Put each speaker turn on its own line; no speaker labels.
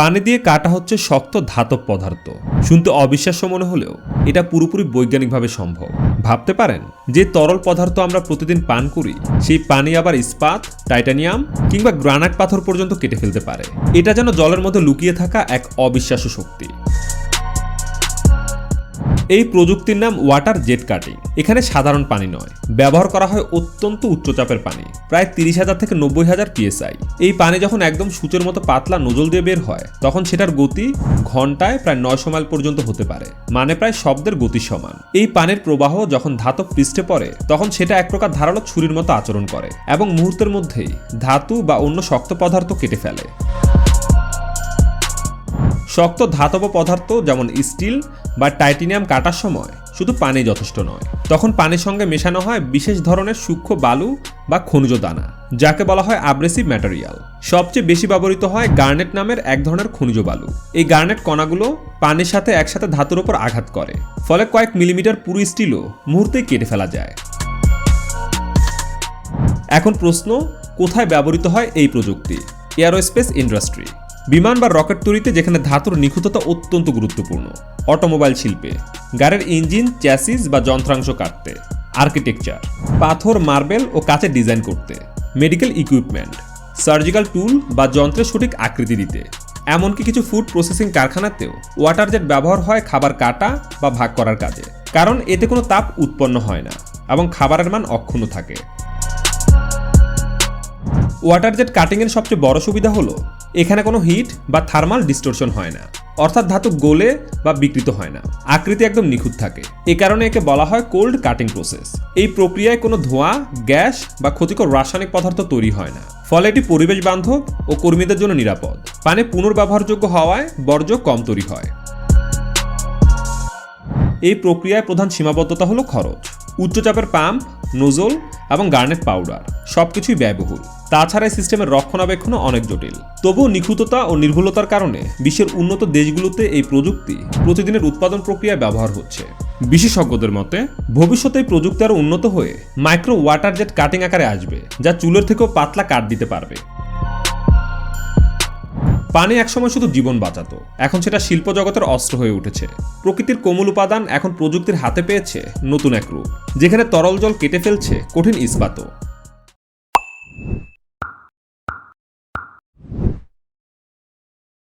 পানি দিয়ে কাটা হচ্ছে শক্ত ধাতব পদার্থ। শুনতে অবিশ্বাস্য মনে হলেও এটা পুরোপুরি বৈজ্ঞানিকভাবে সম্ভব। ভাবতে পারেন, যে তরল পদার্থ আমরা প্রতিদিন পান করি, সেই পানি আবার ইস্পাত, টাইটানিয়াম কিংবা গ্রানাইট পাথর পর্যন্ত কেটে ফেলতে পারে। এটা যেন জলের মধ্যে লুকিয়ে থাকা এক অবিশ্বাস্য শক্তি। এই প্রযুক্তির নাম ওয়াটার জেট কাটিং এখানে সাধারণ পানি নয়, ব্যবহার করা হয় অত্যন্ত উচ্চচাপের পানি, প্রায় তিরিশ হাজার থেকে নব্বই হাজার পিএসআই এই পানি যখন একদম সূচের মতো পাতলা নজল দিয়ে বের হয়, তখন সেটার গতি ঘন্টায় প্রায় নয়শো মাইল পর্যন্ত হতে পারে মানে প্রায় শব্দের গতি সমান। এই পানির প্রবাহ যখন ধাতব পৃষ্ঠে পড়ে, তখন সেটা এক প্রকার ধারালো ছুরির মতো আচরণ করে এবং মুহূর্তের মধ্যেই ধাতু বা অন্য শক্ত পদার্থ কেটে ফেলে। শক্ত ধাতব পদার্থ যেমন স্টিল বা টাইটেনিয়াম কাটার সময় শুধু পানি যথেষ্ট নয়। তখন পানির সঙ্গে মেশানো হয় বিশেষ ধরনের সূক্ষ্ম বালু বা খনিজ দানা, যাকে বলা হয় আব্রেসিভ ম্যাটেরিয়াল সবচেয়ে বেশি ব্যবহৃত হয় গার্নেট নামের এক ধরনের খনিজ বালু। এই গার্নেট কণাগুলো পানির সাথে একসাথে ধাতুর উপর আঘাত করে, ফলে কয়েক মিলিমিটার পুরো স্টিলও মুহূর্তেই কেটে ফেলা যায়। এখন প্রশ্ন, কোথায় ব্যবহৃত হয় এই প্রযুক্তি? Aerospace industry. বিমান বা রকেট তৈরিতে যেখানে ধাতুর নিখুঁততা অত্যন্ত গুরুত্বপূর্ণ। অটোমোবাইল শিল্পে, গাড়ির ইঞ্জিন, চ্যাসিস বা যন্ত্রাংশ কাটতে, আর্কিটেকচার, পাথর, মার্বেল ও কাচের ডিজাইন করতে, মেডিকেল ইকুইপমেন্ট, সার্জিক্যাল টুল বা যন্ত্রের সঠিক আকৃতি দিতে। এমনকি কিছু ফুড প্রসেসিং কারখানাতেও ওয়াটার জেট ব্যবহার হয় খাবার কাটা বা ভাগ করার কাজে, কারণ এতে কোনো তাপ উৎপন্ন হয় না এবং খাবারের মান অক্ষুণ্ণ থাকে। ওয়াটার জেট কাটিংয়ের সবচেয়ে বড় সুবিধা হলো এখানে কোনো হিট বা থার্মাল ডিস্টোরশন হয় না। অর্থাৎ ধাতু গোলে বা বিকৃত হয় না। আকৃতি একদম নিখুঁত থাকে। এ কারণে একে বলা হয় কোল্ড কাটিং প্রসেস এই প্রক্রিয়ায় কোনো ধোঁয়া, গ্যাস বা ক্ষতিকর রাসায়নিক পদার্থ তৈরি হয় না। ফলে এটি পরিবেশ বান্ধব ও কর্মীদের জন্য নিরাপদ। পানি পুনর্ব্যবহারযোগ্য হওয়ায় বর্জ্য কম তৈরি হয়। এই প্রক্রিয়ায় প্রধান সীমাবদ্ধতা হলো খরচ। উচ্চচাপের পাম্প, নোজল এবং গার্নেট পাউডার, সবকিছুই ব্যয়বহুল। তাছাড়া এই সিস্টেমের রক্ষণাবেক্ষণও অনেক জটিল। তবুও নিখুঁততা ও নির্ভুলতার কারণে বিশ্বের উন্নত দেশগুলোতে এই প্রযুক্তি প্রতিদিনের উৎপাদন প্রক্রিয়ায় ব্যবহার হচ্ছে। বিশেষজ্ঞদের মতে ভবিষ্যতে এই প্রযুক্তি আরও উন্নত হয়ে মাইক্রো ওয়াটার জেট কাটিং আকারে আসবে, যা চুলের থেকেও পাতলা কাট দিতে পারবে। পানি একসময় শুধু জীবন বাঁচাতো। এখন সেটা শিল্প জগতের অস্ত্র হয়ে উঠেছে। প্রকৃতির কোমল উপাদান এখন প্রযুক্তির হাতে পেয়েছে নতুন এক রূপ। যেখানে তরল জল কেটে ফেলছে কঠিন ইস্পাতও।